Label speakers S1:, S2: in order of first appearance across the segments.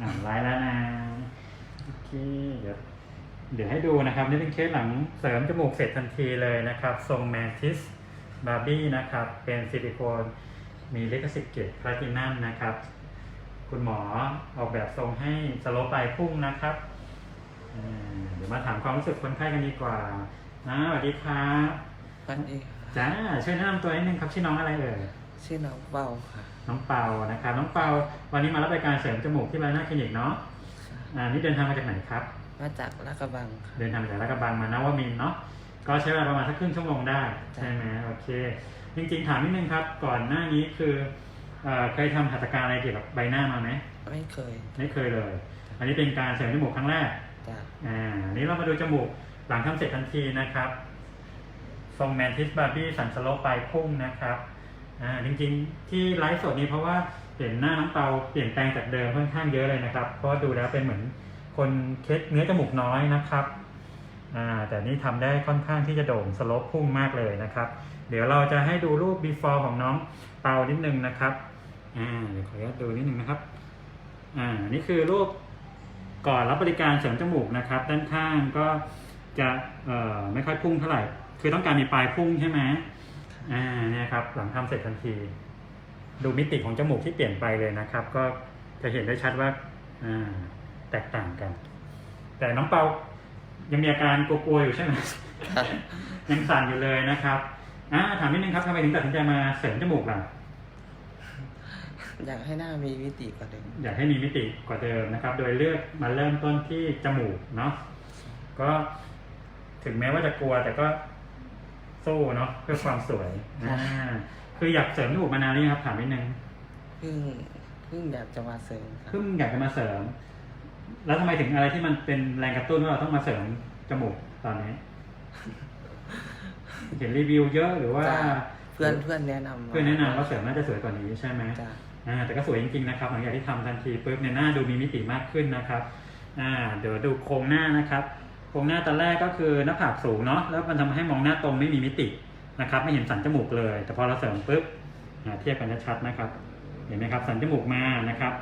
S1: อ่าไลฟ์แล้วนะโอเคเดี๋ยวเดี๋ยวให้ดูนะครับ นี่เป็นเคสหลังเสริมจมูกเสร็จทันทีเลยนะครับ ทรงแมนทิสบาร์บี้นะครับ เป็นซิลิโคนมีลิขสิทธิ์เกรดแพลตินัมนะครับ คุณหมอออกแบบทรงให้สโลปปลายพุ่งนะครับอ่าเดี๋ยวมาถามความรู้สึกคนไข้กันดีกว่านะสวัสดีครับ
S2: สวัสดีค่ะ
S1: จ้าช่วยแนะนำตัวนิดนึงครับชื่อน้องอะไรเอ่ย
S2: ชื่อน้องเบาค่ะ
S1: น้องเปานะครับ น้องเปาวันนี้มารับรายการเสริมจมูกที่บานาคลินิกเนาะอ่านี่เดินทางมาจากไหนครับ
S2: มาจากลาดกระบังค่ะ
S1: เดินทางมาจากลาดกระบังมานวมินทร์เนาะก็ใช้เวลาประมาณสักครึ่งชั่วโมงได้ใช่ไหมโอเค จริงๆถามนิดนึงครับก่อนหน้านี้คือเอ่อเคยทำหัตถการอะไรเกี่ยวกับใบหน้ามาไหม
S2: ไม่เคย
S1: ไม่เคยเลย อันนี้เป็นการเสริมจมูกครั้งแรก
S2: จาก
S1: อ่าอันนี้เรามาดูจมูกหลังทำเสร็จทันทีนะครับ ทรงแมนทิสบาร์บี้สันสโลปปลายพุ่งนะครับ อ่าจริงๆ ที่ไลฟ์สดนี้เพราะว่าเห็นหน้าน้องเปาเปลี่ยนแปลงจากเดิมค่อนข้างเยอะเลยนะครับ เพราะดูแล้วเป็นเหมือนคนเคสเนื้อจมูกน้อยนะครับอ่าแต่นี่ทำได้ค่อนข้างที่จะโด่งสลปพุ่งมากเลยนะครับ เดี๋ยวเราจะให้ดูรูป before ของน้องเปานิดนึงนะครับอ่าเดี๋ยวขออนุญาตดูนิดนึงนะครับอ่านี่คือรูปก่อนรับบริการเสริมจมูกนะครับ ด้านข้างก็จะเอ่อไม่ค่อยพุ่งเท่าไหร่ คือต้องการมีปลายพุ่งใช่ไหม อ่าเนี่ยครับหลังทำเสร็จทันที ดูมิติของจมูกที่เปลี่ยนไปเลยนะครับ ก็จะเห็นได้ชัดว่าอ่าแตกต่างกัน แต่น้องเปายังมีอาการกลัวๆอยู่ใช่ไหม
S2: ค่ะ
S1: ยังสั่นอยู่เลยนะครับอ่าถามนิดนึงครับทำไมถึงตัดสินใจมาเสริมจมูกล่ะ
S2: อยากให้หน้ามีมิติกว่าเดิม
S1: อยากให้มีมิติกว่าเดิมนะครับ โดยเลือกมาเริ่มต้นที่จมูกเนาะก็ถึงแม้ว่าจะกลัวแต่ก็ สู้เนาะเพื่อความสวยอ่าคืออยากเสริมจมูกมานานหรือยังครับถามนิดนึง
S2: เพิ่งเพิ่งอยากจะมาเสริมค่ะ
S1: เพิ่งอยากจะมาเสริม แล้วทำไมถึงอะไรที่มันเป็นแรงกระตุ้นว่าเราต้องมาเสริมจมูกตอนนี้เห็นรีวิวเยอะหรือว่า
S2: จ้ะ เพื่อนเพื่อนแนะนำม
S1: เพื่อนแนะนำว่าเสริมน่าจะสวยกว่านี้ใช่ไหม
S2: จ้ะ
S1: อ่าแต่ก็สวยจริงๆนะครับหลังจากที่ทำทันทีปุ๊บเนี่ยหน้าดูมีมิติมากขึ้นนะครับอ่าเดี๋ยวดูโครงหน้านะครับ โครงหน้าตอนแรกก็คือหน้าผากสูงเนาะแล้วมันทำให้มองหน้าตรงไม่มีมิตินะครับ ไม่เห็นสันจมูกเลย แต่พอเราเสริมปุ๊บอ่าเทียบกันชัดๆนะครับ เห็นไหมครับ สันจมูกมานะครับ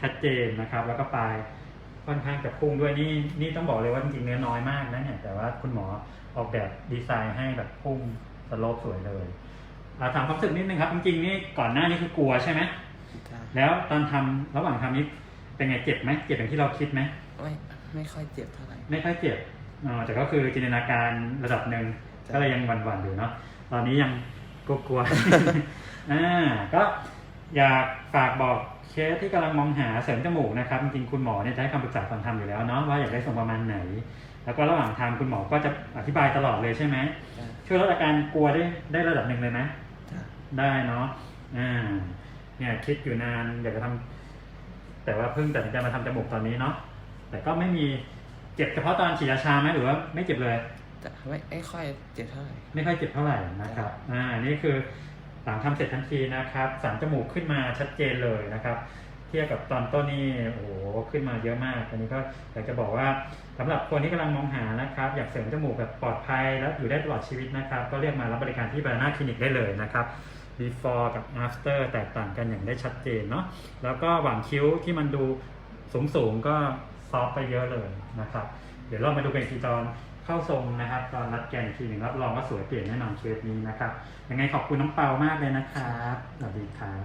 S1: ชัดเจนนะครับ แล้วก็ปลายค่อนข้างจะพุ่งด้วยนี่นี่ต้องบอกเลยว่าจริงๆเนื้อน้อยมากนะเนี่ยแต่ว่าคุณหมอออกแบบดีไซน์ให้แบบพุ่งสโลปสวยเลยอ่าถามความรู้สึกนิดนึงครับจริงๆนี่ก่อนหน้านี้คือกลัวใช่ไหม
S2: จ้ะ
S1: แล้วตอนทำระหว่างทำนี้เป็นไงเจ็บไหมเจ็บอย่างที่เราคิดไหม
S2: ไม่ไม่ค่อยเจ็บเท่าไหร่
S1: ไม่ค่อยเจ็บอ๋อแต่ก็คือจินตนาการระดับหนึ่ง
S2: จ้ะ
S1: ก็เลยยังหวั่นๆอยู่เนาะตอนนี้ยังกลัวๆ อ่าก็อยากฝากบอกเคสที่กำลังมองหาเสริมจมูกนะครับจริงๆคุณหมอเนี่ยจะให้คำปรึกษาตอนทำอยู่แล้วเนาะว่าอยากได้ทรงประมาณไหน แล้วก็ระหว่างทำคุณหมอก็จะอธิบายตลอดเลยใช่ไหม
S2: จ้ะ
S1: ช่วยลดอาการกลัวได้ได้ระดับหนึ่งเลยไหม
S2: จ้ะ
S1: ได้เนาะ อ่า เนี่ยคิดอยู่นานอยากจะทำแต่ว่าเพิ่งตัดสินใจมาทำจมูกตอนนี้เนาะ แต่ก็ไม่มีเจ็บเฉพาะตอนฉีดยาชาไหมหรือว่าไม่เจ็บเลย
S2: จะไม่ไม่ค่อยเจ็บเท่าไหร่
S1: ไม่ค่อยเจ็บเท่าไหร่นะครับ อ่า นี่คือหลังทำเสร็จทันทีนะครับ สันจมูกขึ้นมาชัดเจนเลยนะครับ เทียบกับตอนต้นนี่โอ้โหขึ้นมาเยอะมากอันนี้ก็อยากจะบอกว่าสำหรับคนที่กำลังมองหานะครับ อยากเสริมจมูกแบบปลอดภัยแล้วอยู่ได้ตลอดชีวิตนะครับ ก็เรียกมารับบริการที่บานาคลินิกได้เลยนะครับ before กับ after แตกต่างกันอย่างได้ชัดเจนเนาะแล้วก็หว่างคิ้วที่มันดูสูงสูงๆก็ ซอฟต์ไปเยอะเลยนะครับ เดี๋ยวเรามาดูกันอีกทีตอนเข้าทรงนะครับ ตอนรัดแกนอีกทีหนึ่งรับรองว่าสวยเปลี่ยนแน่นอนเคสนี้นะครับ ยังไงขอบคุณน้องเปามากเลยนะครับสวัสดีครับ